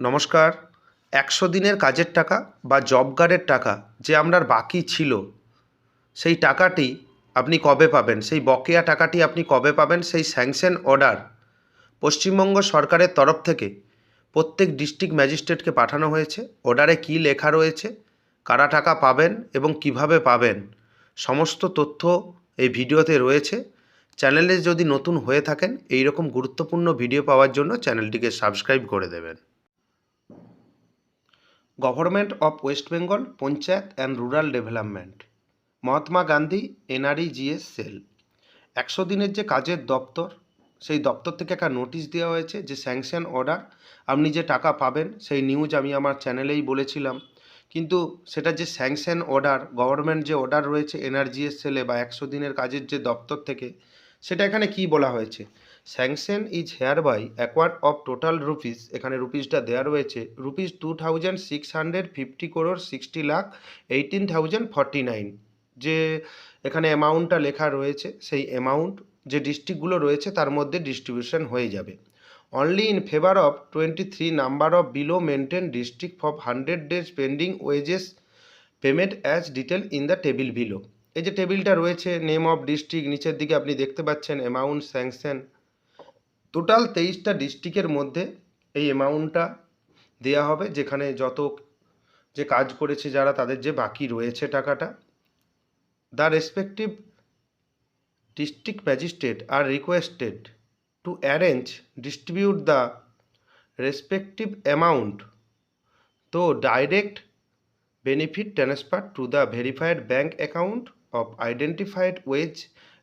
নমস্কার। একশো দিনের কাজের টাকা বা জব কার্ডের টাকা যে আপনার বাকি ছিল, সেই টাকাটি আপনি কবে পাবেন? সেই বকেয়া টাকাটি আপনি কবে পাবেন? সেই স্যাংশন অর্ডার পশ্চিমবঙ্গ সরকারের তরফ থেকে প্রত্যেক ডিস্ট্রিক্ট ম্যাজিস্ট্রেটকে পাঠানো হয়েছে। অর্ডারে কী লেখা রয়েছে? কারা টাকা পাবেন এবং কীভাবে পাবেন? সমস্ত তথ্য এই ভিডিওতে রয়েছে। চ্যানেলে যদি নতুন হয়ে থাকেন এই রকম গুরুত্বপূর্ণ ভিডিও পাওয়ার জন্য চ্যানেলটিকে সাবস্ক্রাইব করে দেবেন। Government of West Bengal panchayat and rural development Mahatma Gandhi NREGS cell একশো দিনের যে কাজের দপ্তর, সেই দপ্তর থেকে একটা নোটিশ দেওয়া হয়েছে যে স্যাংশন অর্ডার আপনি যে টাকা পাবেন, সেই নিউজ আমি আমার চ্যানেলেই বলেছিলাম। কিন্তু সেটা যে স্যাংশন অর্ডার গভর্নমেন্ট যে অর্ডার রয়েছে এনআরজিএস সেলে বা একশো দিনের কাজের যে দপ্তর থেকে, সেটা এখানে কি বলা হয়েছে? Sanction is here by acquired of total rupees. এখানে রুপিসটা দেওয়া রয়েছে। Rupees two thousand six hundred fifty crore sixty lakh eighteen thousand forty nine. যে এখানে অ্যামাউন্টটা লেখা রয়েছে, সেই অ্যামাউন্ট, যে ডিস্ট্রিক্টগুলো রয়েছে, তার মধ্যে ডিস্ট্রিবিউশন হয়ে যাবে। Only in favour of twenty three number of below maintain district for hundred days pending wages payment as detail in the table below. এই যে টেবিলটা রয়েছে, নেম অফ ডিস্ট্রিক্ট, নিচের দিকে আপনি দেখতে পাচ্ছেন অ্যামাউন্ট স্যাংশন টোটাল তেইশটা ডিস্ট্রিক্টের মধ্যে এই অ্যামাউন্টটা দেওয়া হবে, যেখানে যত যে কাজ করেছে যারা, তাদের যে বাকি রয়েছে টাকাটা the respective district magistrate are requested to arrange distribute the respective amount to direct benefit transfer to the verified bank account of identified wage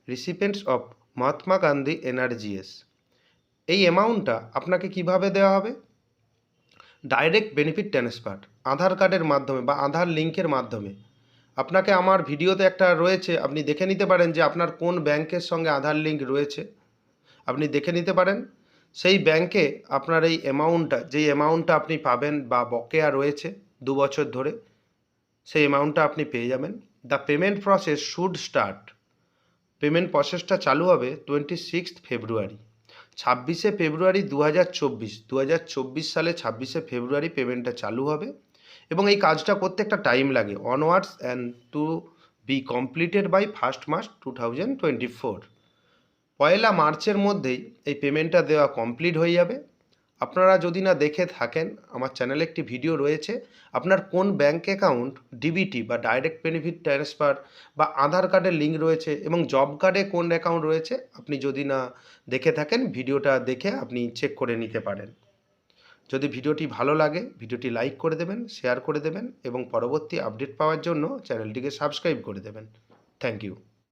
recipients of Mahatma Gandhi NRGS এই অ্যামাউন্টটা আপনাকে কীভাবে দেওয়া হবে? ডাইরেক্ট বেনিফিট ট্রান্সফার আধার কার্ডের মাধ্যমে বা আধার লিঙ্কের মাধ্যমে। আপনাকে আমার ভিডিওতে একটা রয়েছে, আপনি দেখে নিতে পারেন যে আপনার কোন ব্যাংকের সঙ্গে আধার লিঙ্ক রয়েছে। আপনি দেখে নিতে পারেন, সেই ব্যাংকে আপনার এই অ্যামাউন্টটা যেই অ্যামাউন্টটা আপনি পাবেন বা বকেয়া রয়েছে দু বছর ধরে, সেই অ্যামাউন্টটা আপনি পেয়ে যাবেন। The payment process should start payment প্রসেসটা চালু হবে টোয়েন্টি সিক্সথ ফেব্রুয়ারি ছাব্বিশে ফেব্রুয়ারি দু হাজার চব্বিশ দু হাজার চব্বিশ সালে ছাব্বিশে ফেব্রুয়ারি পেমেন্টটা চালু হবে এবং এই কাজটা করতে একটা টাইম লাগে onwards and to be completed by first March two thousand twenty four পয়লা মার্চের মধ্যেই এই পেমেন্টটা দেওয়া কমপ্লিট হয়ে যাবে। আপনারা যদি না দেখে থাকেন, আমার চ্যানেলে একটি ভিডিও রয়েছে। আপনার কোন ব্যাঙ্ক অ্যাকাউন্ট ডিবিটি বা ডাইরেক্ট বেনিফিট ট্রান্সফার বা আধার কার্ডের লিঙ্ক রয়েছে এবং জব কার্ডে কোন অ্যাকাউন্ট রয়েছে, আপনি যদি না দেখে থাকেন, ভিডিওটা দেখে আপনি চেক করে নিতে পারেন। যদি ভিডিওটি ভালো লাগে, ভিডিওটি লাইক করে দেবেন, শেয়ার করে দেবেন এবং পরবর্তী আপডেট পাওয়ার জন্য চ্যানেলটিকে সাবস্ক্রাইব করে দেবেন। Thank you.